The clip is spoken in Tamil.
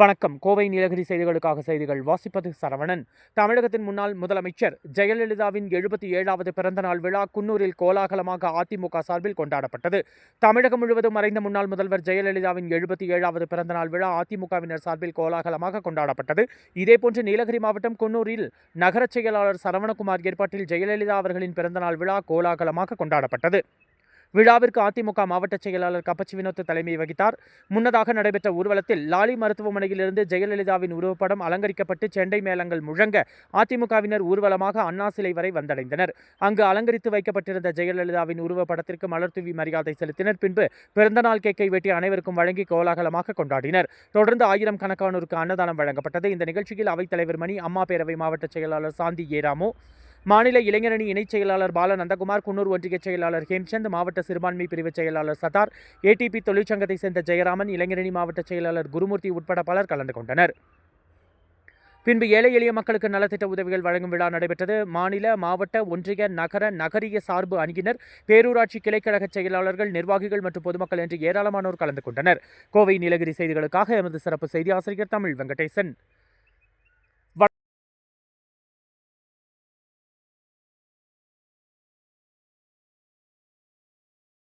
வணக்கம். கோவை நீலகிரி செய்திகளுக்காக செய்திகள் வாசிப்பது சரவணன். தமிழகத்தின் முன்னாள் முதலமைச்சர் ஜெயலலிதாவின் எழுபத்தி ஏழாவது பிறந்தநாள் விழா குன்னூரில் கோலாகலமாக அதிமுக சார்பில் கொண்டாடப்பட்டது. தமிழகம் முழுவதும் மறைந்த முன்னாள் முதல்வர் ஜெயலலிதாவின் எழுபத்தி ஏழாவது பிறந்தநாள் விழா அதிமுகவினர் சார்பில் கோலாகலமாக கொண்டாடப்பட்டது. இதேபோன்று நீலகிரி மாவட்டம் குன்னூரில் நகரச் செயலாளர் சரவணகுமார் ஏற்பாட்டில் ஜெயலலிதா அவர்களின் பிறந்தநாள் விழா கோலாகலமாக கொண்டாடப்பட்டது. விழாவிற்கு அதிமுக மாவட்ட செயலாளர் கப்பச்சி வினோத் தலைமை வகித்தார். முன்னதாக நடைபெற்ற ஊர்வலத்தில் லாலி மருத்துவமனையிலிருந்து ஜெயலலிதாவின் உருவப்படம் அலங்கரிக்கப்பட்டு செண்டை மேளங்கள் முழங்க அதிமுகவினர் ஊர்வலமாக அண்ணா சிலை வரை வந்தடைந்தனர். அங்கு அலங்கரித்து வைக்கப்பட்டிருந்த ஜெயலலிதாவின் உருவப்படத்திற்கு மலர் தூவி மரியாதை செலுத்தினர். பின்பு பிறந்தநாள் கேக்கை வெட்டி அனைவருக்கும் வழங்கி கோலாகலமாக கொண்டாடினர். தொடர்ந்து ஆயிரம் கணக்கானோருக்கு அன்னதானம் வழங்கப்பட்டது. இந்த நிகழ்ச்சியில் அவைத்தலைவர் மணி அம்மா பேரவை மாவட்ட செயலாளர் சாந்தி ஏராமோ மாநில இளைஞரணி இணைச் செயலாளர் பால நந்தகுமார் குன்னூர் ஒன்றிய செயலாளர் ஹேம்சந்த் மாவட்ட சிறுபான்மை பிரிவு செயலாளர் சத்தார் ஏடிபி தொழிற்சங்கத்தை சேர்ந்த ஜெயராமன் இளைஞரணி மாவட்ட செயலாளர் குருமூர்த்தி உட்பட பலர் கலந்து கொண்டனர். பின்பு ஏழை எளிய மக்களுக்கு நலத்திட்ட உதவிகள் வழங்கும் விழா நடைபெற்றது. மாநில மாவட்ட ஒன்றிய நகர நகரிய சார்பு அணியினர் பேரூராட்சி கிளைக்கழக செயலாளர்கள் நிர்வாகிகள் மற்றும் பொதுமக்கள் என்று ஏராளமானோர் கலந்து கொண்டனர். கோவை நீலகிரி செய்திகளுக்காக எமது சிறப்பு செய்தி ஆசிரியர் தமிழ் வெங்கடேசன்.